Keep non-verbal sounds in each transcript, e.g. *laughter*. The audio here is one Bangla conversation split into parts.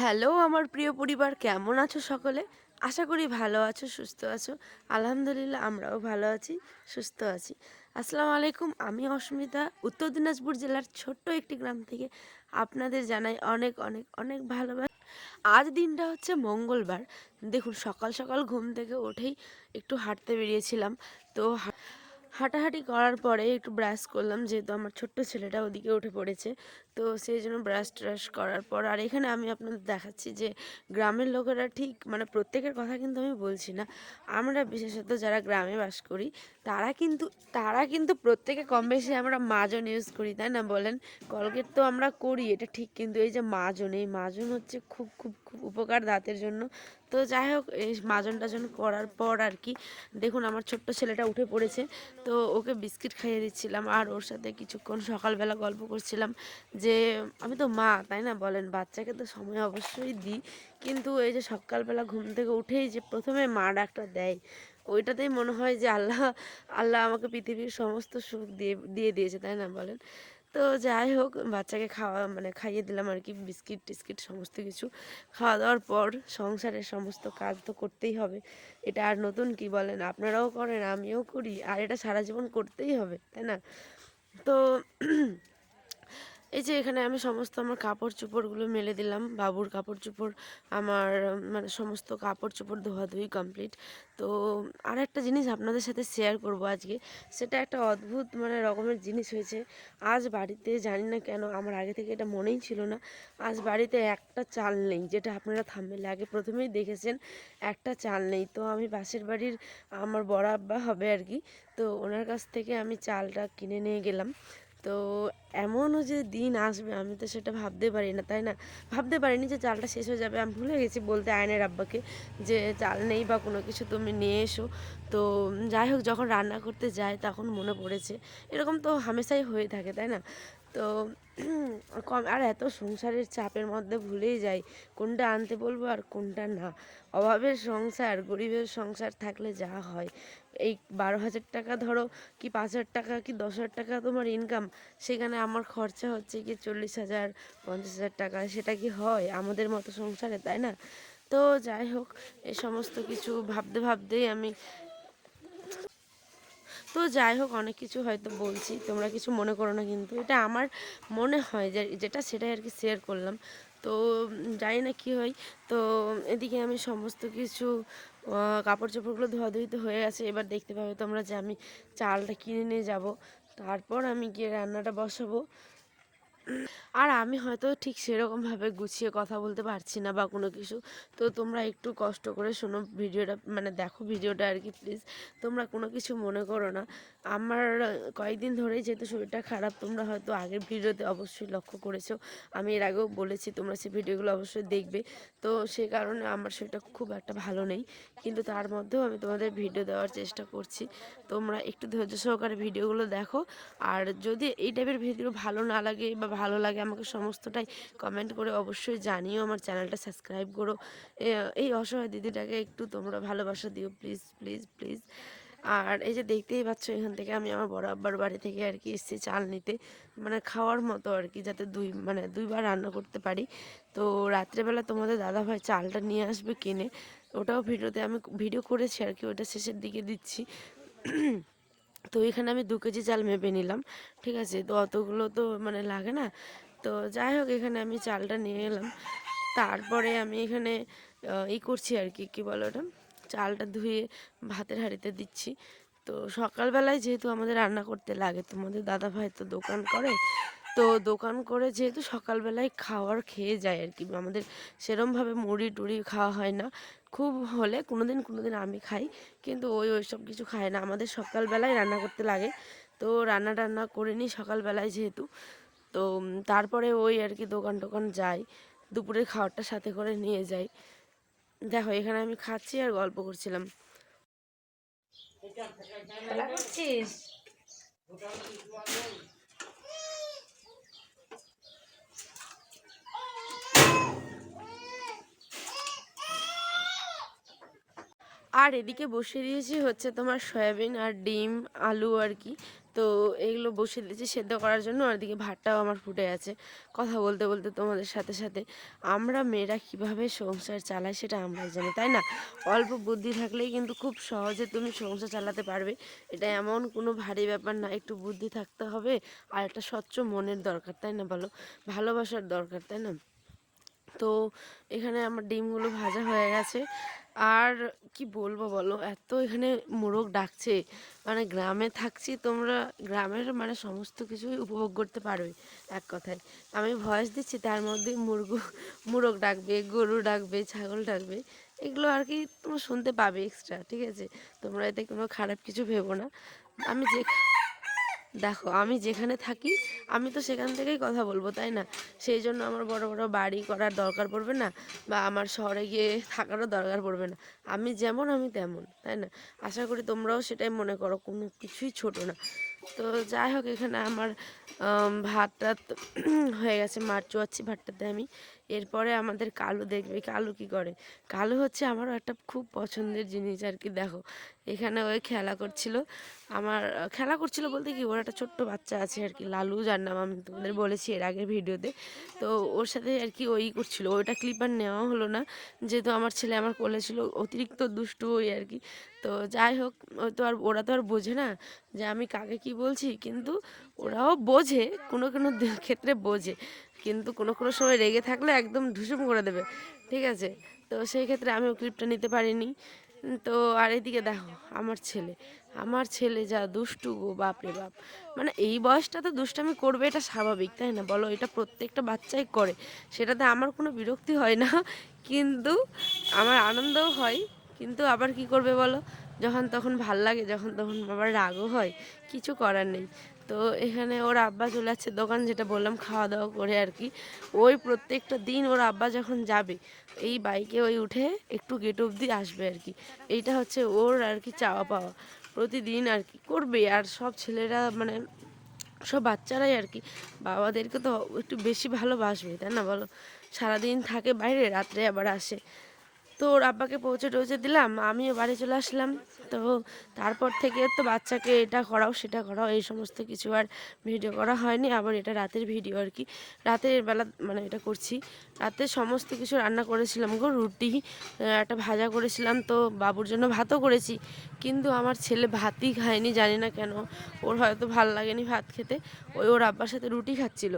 হ্যালো, আমার প্রিয় পরিবার, কেমন আছো সকলে? আশা করি ভালো আছো, সুস্থ আছো। আলহামদুলিল্লাহ, আমরাও ভালো আছি, সুস্থ আছি। আসসালামু আলাইকুম, আমি অস্মিতা, উত্তর দিনাজপুর জেলার ছোট্ট একটি গ্রাম থেকে আপনাদের জানাই অনেক অনেক অনেক ভালোবাসা। আজ দিনটা হচ্ছে মঙ্গলবার। দেখুন, সকাল সকাল ঘুম থেকে উঠেই একটু হাঁটতে বেরিয়েছিলাম। তো হাঁটাহাঁটি করার পরে একটু ব্রাশ করলাম, যেহেতু আমার ছোট্ট ছেলেটা ওদিকে উঠে পড়েছে। তো সেই জন্য ব্রাশ ট্রাশ করার পর, আর এখানে আমি আপনাদের দেখাচ্ছি যে গ্রামের লোকেরা ঠিক মানে প্রত্যেকের কথা কিন্তু আমি বলছি না। আমরা বিশেষত যারা গ্রামে বাস করি, তারা কিন্তু তারা কিন্তু প্রত্যেকে কম বেশি আমরা মাজন ইউজ করি, তাই না বলেন? কলগেট তো আমরা করি, এটা ঠিক, কিন্তু এই যে মাজন, এই মাজন হচ্ছে খুব খুব খুব উপকার দাঁতের জন্য। তো যাই হোক, এই মাজন টাজন করার পর আর কি, দেখুন আমার ছোট্ট ছেলেটা উঠে পড়েছে। তো ওকে বিস্কিট খাইয়ে দিচ্ছিলাম আর ওর সাথে কিছুক্ষণ সকালবেলা গল্প করছিলাম যে, আমি তো মা, তাই না? বলেন, বাচ্চাকে তো সময় অবশ্যই দিই, কিন্তু এই যে সকালবেলা ঘুম থেকে উঠেই যে প্রথমে মা ডাকটা দেয়, ওইটাতেই মনে হয় যে আল্লাহ আল্লাহ আমাকে পৃথিবীর সমস্ত সুখ দিয়ে দিয়ে দিয়েছে, তাই না? বলেন। তো যাই হোক, বাচ্চাকে খাওয়া মানে খাইয়ে দিলাম আর কি, বিস্কিট টিস্কিট সমস্ত কিছু। খাওয়া দাওয়ার পর সংসারের সমস্ত কাজ তো করতেই হবে। এটা আর নতুন কি বলেন? আপনারাও করেন, আমিও করি। আর এটা সারা জীবন করতেই হবে, তাই না? তো এই যে এখানে আমি সমস্ত আমার কাপড় চোপড়গুলো মেলে দিলাম। বাবুর কাপড় চোপড় আমার মানে সমস্ত কাপড় চোপড় ধোয়াধুয়ি কমপ্লিট তো আর একটা জিনিস আপনাদের সাথে শেয়ার করব আজকে। সেটা একটা অদ্ভুত মানে রকমের জিনিস হয়েছে। আজ বাড়িতে জানি না কেন, আমার আগে থেকে এটা মনেই ছিল না। আজ বাড়িতে একটা চাল নেই, যেটা আপনারা থামলে আগে প্রথমেই দেখেছেন। একটা চাল নেই। তো আমি পাশের বাড়ির আমার বড় আব্বা হবে আর কি। তো ওনার কাছ থেকে আমি চালটা কিনে নিয়ে গেলাম। তো এমনও যে দিন আসবে, আমি তো সেটা ভাবতে পারি না, তাই না? ভাবতে পারিনি যে চালটা শেষ হয়ে যাবে, আমি ভুলে গেছি বলতে আয়নের আব্বাকে যে চাল নেই বা কোনো কিছু তুমি নিয়ে এসো। তো যাই হোক, যখন রান্না করতে যাই তখন মনে পড়েছে। এরকম তো হামেশাই হয়ে থাকে, তাই না? তো *clears throat* কম, আর এত সংসারের চাপের মধ্যে ভুলেই যাই। কোনটা আনতে বলব আর কোনটা না। অভাবের সংসার, গরিবের সংসার থাকলে যা হয়। এই বারো হাজার টাকা ধরো কি পাঁচ হাজার টাকা কি দশ হাজার টাকা তোমার ইনকাম সেখানে আমার খরচা হচ্ছে কি চল্লিশ হাজার, পঞ্চাশ হাজার টাকা, সেটা কি হয়? আমাদের মতো সংসারে, তাই না? তো যাই হোক এই সমস্ত কিছু ভাবতে ভাবতেই আমি তো যাই হোক, অনেক কিছু হয়তো বলছি, তোমরা কিছু মনে করো না কিন্তু এটা আমার মনে হয় যে, যেটা সেটাই আর কি শেয়ার করলাম। তো জানি না কী হয়, তো এদিকে আমি সমস্ত কিছু কাপড় চোপড়গুলো ধোয়াধুয়ি তো হয়ে গেছে, এবার দেখতে পাবে তোমরা যে আমি চালটা কিনে নিয়ে যাব। তারপর আমি গিয়ে রান্নাটা বসাবো। আর আমি হয়তো ঠিক সেরকমভাবে গুছিয়ে কথা বলতে পারছি না বা কোনো কিছু। তো তোমরা একটু কষ্ট করে শোনো ভিডিওটা মানে দেখো ভিডিওটা আর কি প্লিজ তোমরা কোনো কিছু মনে করো না। আমার কয়েকদিন ধরেই যেহেতু শরীরটা খারাপ, তোমরা হয়তো আগের ভিডিওতে অবশ্যই লক্ষ্য করেছ। আমি এর আগেও বলেছি, তোমরা সেই ভিডিওগুলো অবশ্যই দেখবে। তো সে কারণে আমার শরীরটা খুব একটা ভালো নেই। কিন্তু তার মধ্যেও আমি তোমাদের ভিডিও দেওয়ার চেষ্টা করছি। তোমরা একটু ধৈর্য সহকারে ভিডিওগুলো দেখো। আর যদি এই টাইপের ভিডিও ভালো না লাগে বা ভালো লাগে আমাকে সমস্তটাই কমেন্ট করে অবশ্যই জানিও, আমার চ্যানেলটা সাবস্ক্রাইব করো। এই অসহায় দিদিটাকে একটু তোমরা ভালোবাসা দিও প্লিজ প্লিজ প্লিজ আর এই যে দেখতেই পাচ্ছ এখান থেকে আমি আমার বড় আব্বার বাড়ি থেকে আর কি এসেছি চাল নিতে মানে খাওয়ার মতো আর কি, যাতে দুই মানে দুইবার রান্না করতে পারি। তো রাত্রেবেলা তোমাদের দাদাভাই চালটা নিয়ে আসবে কিনে, ওটাও ভিডিওতে আমি ভিডিও করেছি আর কি, ওটা শেষের দিকে দিচ্ছি। তো এখানে আমি দু কেজি চাল মেপে নিলাম, ঠিক আছে? তো অতগুলো তো মানে লাগে না। তো যাই হোক, এখানে আমি চালটা নিয়ে এলাম। তারপরে আমি এখানে ই করছি আর কি, কী বলো ওটা? চালটা ধুয়ে ভাতের হাঁড়িতে দিচ্ছি। তো সকালবেলায় যেহেতু আমাদের রান্না করতে লাগে, তোমাদের দাদা ভাই তো দোকান করে তো দোকান করে যেহেতু সকালবেলায় খাওয়ার খেয়ে যায় আর কি, আমাদের সেরমভাবে মুড়ি টুড়ি খাওয়া হয় না। খুব হলে কোনো দিন কোনো দিন আমি খাই, কিন্তু ওই ওই সব কিছু খায় না। আমাদের সকালবেলায় রান্না করতে লাগে। তো রান্না টান্না করে নিই সকালবেলায় যেহেতু। তো তারপরে ওই আর কি দোকান টোকান যাই, দুপুরের খাওয়ারটা সাথে করে নিয়ে যাই। দেখো, এখানে আমি খাচ্ছি আর গল্প করছিলাম। করছিস? আর এদিকে বসিয়ে দিয়েছি হচ্ছে তোমার সয়াবিন আর ডিম, আলু আর কি। তো এগুলো বসিয়ে দিয়েছি সেদ্ধ করার জন্য, আর এদিকে ভাতটাও আমার ফুটে আছে কথা বলতে বলতে তোমাদের সাথে সাথে। আমরা মেয়েরা কীভাবে সংসার চালাই সেটা আমরা জানি, তাই না? অল্প বুদ্ধি থাকলেই কিন্তু খুব সহজে তুমি সংসার চালাতে পারবে। এটা এমন কোনো ভারী ব্যাপার না, একটু বুদ্ধি থাকতে হবে আর একটা স্বচ্ছ মনের দরকার, তাই না বলো? ভালোবাসার দরকার, তাই না? তো এখানে আমার ডিমগুলো ভাজা হয়ে গেছে। আর কি বলব বলো, এত এখানে মোরগ ডাকছে। মানে গ্রামে থাকছি, তোমরা গ্রামের মানে সমস্ত কিছুই উপভোগ করতে পারবে এক কথায়। আমি ভয়েস দিচ্ছি, তার মধ্যে মুরগু, মোরগ ডাকবে, গরু ডাকবে, ছাগল ডাকবে, এগুলো আর কি তোমরা শুনতে পাবে এক্সট্রা ঠিক আছে? তোমরা এতে কোনো খারাপ কিছু ভেবো না। আমি যে দেখো, আমি যেখানে থাকি, আমি তো সেখান থেকেই কথা বলব, তাই না? সেই জন্য আমার বড় বড় বাড়ি করার দরকার পড়বে না, বা আমার শহরে গিয়ে থাকারও দরকার পড়বে না। আমি যেমন, আমি তেমন, তাই না? আশা করি তোমরাও সেটাই মনে করো, কোনো কিছুই ছোট না। তো যাই হোক, এখানে আমার ভাতটা *clears throat* হয়ে গেছে মার চুয়াচ্ছি ভাতটাতে আমি। এরপরে আমাদের কালু দেখবে, কালু কি করে? কালু হচ্ছে আমারও একটা খুব পছন্দের জিনিস আর কি, দেখো। এখানে ওই খেলা করছিল। আমার, খেলা করছিল বলতে কি, ওর একটা ছোট্ট বাচ্চা আছে আর কি, লালু, যার নাম আমি তোমাদের বলেছি এর আগের ভিডিওতে। তো ওর সাথে আর কি ওই করছিল, ওইটা ক্লিপার নেওয়া হলো না। যেহেতু আমার ছেলে আমার কোলে ছিল, অতিরিক্ত দুষ্টু ওই আর কি। তো যাই হোক তো আর, ওরা তো আর বোঝে না যে আমি কাকে কি বলছি, কিন্তু ওরাও বোঝে, কোনো কোনো ক্ষেত্রে বোঝে। কিন্তু কোনো কোনো সময় রেগে থাকলে একদম ঢুসুম করে দেবে, ঠিক আছে? তো সেই ক্ষেত্রে আমিও ক্লিপটা নিতে পারিনি। তো আর এদিকে দেখো, আমার ছেলে আমার ছেলে যা দুষ্টু গো বাপরে বাপ। মানে এই বয়সটা তো দুষ্টামি করবে, এটা স্বাভাবিক, তাই না? বলো, এটা প্রত্যেকটা বাচ্চাই করে, সেটাতে আমার কোনো বিরক্তি হয় না। কিন্তু আমার আনন্দও হয়, কিন্তু আবার কি করবে বলো? যখন তখন ভালো লাগে, যখন তখন আবার রাগও হয়, কিছু করার নেই। তো এখানে ওর আব্বা চলে যাচ্ছে দোকান যেটা বললাম খাওয়া দাওয়া করে আর কি ওই প্রত্যেকটা দিন ওর আব্বা যখন যাবে, এই বাইকে ওই উঠে একটু গেট অবধি আসবে আর কি এইটা হচ্ছে ওর আর কি চাওয়া পাওয়া। প্রতিদিন আর কি করবে আর সব ছেলেরা মানে সব বাচ্চারাই আর কি বাবাদেরকে তো একটু বেশি ভালোবাসবে, তাই না বলো? সারাদিন থাকে বাইরে, রাত্রে আবার আসে। তো ওর আব্বাকে পৌঁছে টৌঁছে দিলাম, আমিও বাড়ি চলে আসলাম। তো তারপর থেকে তো বাচ্চাকে এটা করাও, সেটা করাও, এই সমস্ত কিছু আর ভিডিও করা হয়নি। আবার এটা রাতের ভিডিও আর কি। রাতের বেলা মানে এটা করছি। রাতে সমস্ত কিছু রান্না করেছিলাম গো, রুটি একটা ভাজা করেছিলাম তো বাবুর জন্য ভাতও করেছি। কিন্তু আমার ছেলে ভাতই খায়নি, জানি না কেন। ওর হয়তো ভালো লাগেনি ভাত খেতে। ওই ওর আব্বার সাথে রুটি খাচ্ছিল।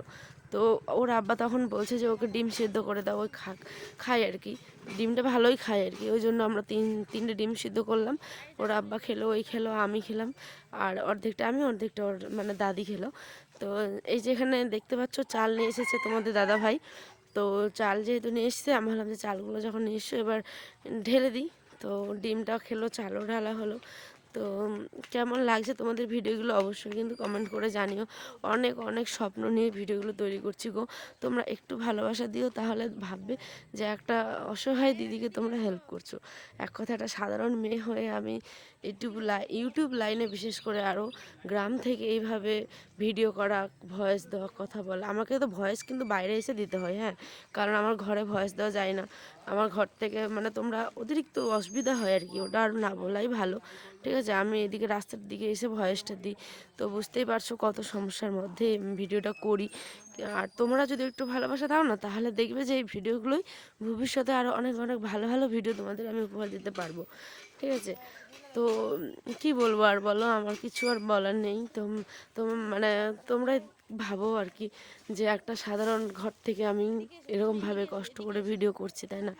তো ওর আব্বা তখন বলছে যে, ওকে ডিম সেদ্ধ করে দাও, ওই খা খায় আর কি। ডিমটা ভালোই খায় আর কি, ওই জন্য আমরা তিন, তিনটে ডিম সিদ্ধ করলাম। ওর আব্বা খেলো, ওই খেলো, আমি খেলাম। আর অর্ধেকটা আমি, অর্ধেকটা ওর মানে দাদি খেলো। তো এই যে এখানে দেখতে পাচ্ছ, চাল নিয়ে এসেছে তোমাদের দাদা ভাই। তো চাল যেহেতু নিয়ে এসছে, আমি ভাবলাম যে চালগুলো যখন নিয়ে এসছো এবার ঢেলে দিই। তো ডিমটা খেলো, চালও ঢালা হলো। তো কেমন লাগছে তোমাদের ভিডিওগুলো অবশ্যই কিন্তু কমেন্ট করে জানিও। অনেক অনেক স্বপ্ন নিয়ে ভিডিওগুলো তৈরি করছি গো। তোমরা একটু ভালোবাসা দিও তাহলে ভাববে যে একটা অসহায় দিদিকে তোমরা হেল্প করছ। এক কথা একটা সাধারণ মেয়ে হয়ে আমি ইউটিউব লাই ইউটিউব লাইনে বিশেষ করে আরও গ্রাম থেকে এইভাবে ভিডিও করা ভয়েস দেওয়া, কথা বলা, আমাকে তো ভয়েস কিন্তু বাইরে এসে দিতে হয় হ্যাঁ? কারণ আমার ঘরে ভয়েস দেওয়া যায় না। আমার ঘর থেকে মানে তোমরা অতিরিক্ত অসুবিধা হয় আর কি, ওটা আর না বলাই ভালো। ঠিক আছে, আমি এদিকে রাস্তার দিকে এসে ভয়েসটা দিই। তো বুঝতেই পারছ কত সমস্যার মধ্যে ভিডিওটা করি। আর তোমরা যদি একটু ভালোবাসা দাও না, তাহলে দেখবে যে এই ভিডিওগুলোই ভবিষ্যতে আরও অনেক অনেক ভালো ভালো ভিডিও তোমাদের আমি উপহার দিতে পারব। ঠিক আছে? তো কি বলব আর বলো? আমার কিছু আর বলার নেই। তো মানে তোমরা ভাবো আর কি যে একটা সাধারণ ঘর থেকে আমি এরকমভাবে কষ্ট করে ভিডিও করছি, তাই না?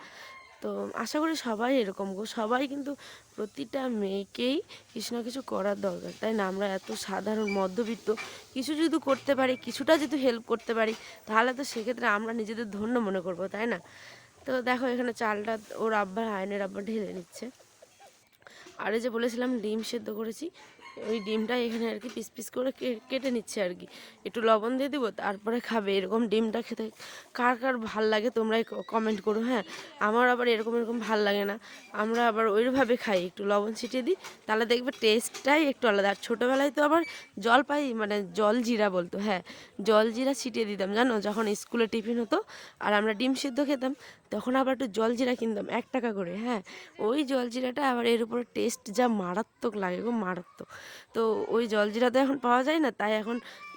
তো আশা করি সবাই এরকম সবাই কিন্তু প্রতিটা মেয়েকেই কিছু না কিছু করার দরকার, তাই না? আমরা এত সাধারণ, মধ্যবিত্ত, কিছু যদি করতে পারি, কিছুটা যদি হেল্প করতে পারি, তাহলে তো সেক্ষেত্রে আমরা নিজেদের ধন্য মনে করব, তাই না? তো দেখো এখানে চালটা ওর আব্বার আয়নের আব্বা ঢেলে নিচ্ছে। আর যে বলেছিলাম ডিম সেদ্ধ করেছি, ওই ডিমটা এখানে আর কি পিস পিস করে কেটে নিচ্ছে আর কি। একটু লবণ দিয়ে দিব, তারপরে খাবে। এরকম ডিমটা খেতে কার কার ভালো লাগে তোমরাই কমেন্ট করো হ্যাঁ? আমার আবার এরকম এরকম ভালো লাগে না। আমরা আবার ওইভাবে খাই, একটু লবণ ছিটিয়ে দিই, তাহলে দেখবে টেস্টটাই একটু আলাদা। আর ছোটোবেলায় তো আবার জল পাই মানে জল জিরা বলতো হ্যাঁ? জল জিরা ছিটিয়ে দিতাম, জানো? যখন স্কুলে টিফিন হতো, আর আমরা ডিম সিদ্ধ খেতাম তখন আবার একটু জলজিরা কিনতাম, এক টাকা করে হ্যাঁ। ওই জলজিরাটা আবার এর উপরে টেস্ট যা মারাত্মক লাগে গো, মারাত্মক। তো ওই জলজিরা তো এখন পাওয়া যায় না, তাই এখন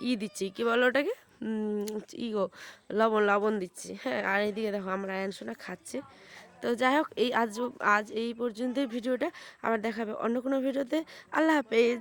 ই দিচ্ছি, কী বলো ওটাকে? ই গো, লবণ লবণ দিচ্ছি হ্যাঁ। আর এইদিকে দেখো, আমরা অ্যানসোনা খাচ্ছে। তো যাই হোক, এই আজ আজ এই পর্যন্তই ভিডিওটা, আবার দেখাবে অন্য কোনো ভিডিওতে। আল্লাহ হাফেজ।